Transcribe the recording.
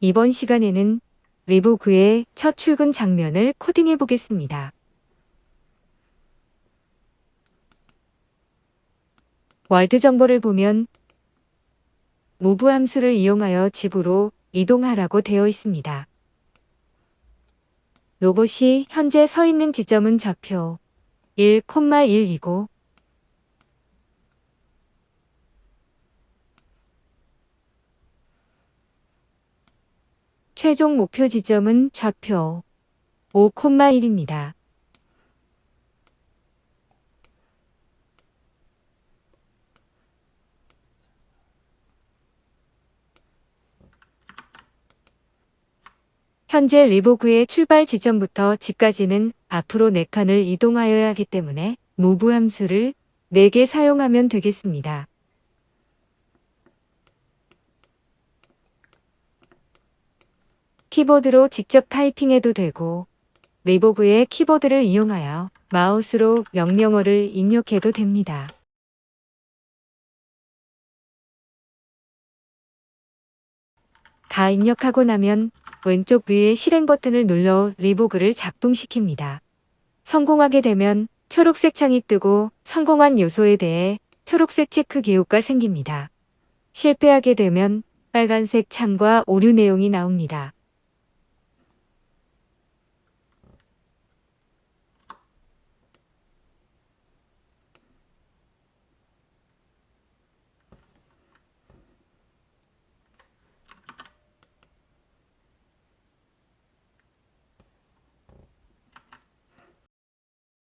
이번 시간에는 리보그의 첫 출근 장면을 코딩해 보겠습니다. 월드 정보를 보면 move 함수를 이용하여 집으로 이동하라고 되어 있습니다. 로봇이 현재 서 있는 지점은 좌표 1,1이고 최종 목표 지점은 좌표 5,1입니다. 현재 리보그의 출발 지점부터 집까지는 앞으로 4칸을 이동하여야 하기 때문에 move 함수를 4개 사용하면 되겠습니다. 키보드로 직접 타이핑해도 되고 리보그의 키보드를 이용하여 마우스로 명령어를 입력해도 됩니다. 다 입력하고 나면 왼쪽 위에 실행 버튼을 눌러 리보그를 작동시킵니다. 성공하게 되면 초록색 창이 뜨고 성공한 요소에 대해 초록색 체크 기호가 생깁니다. 실패하게 되면 빨간색 창과 오류 내용이 나옵니다.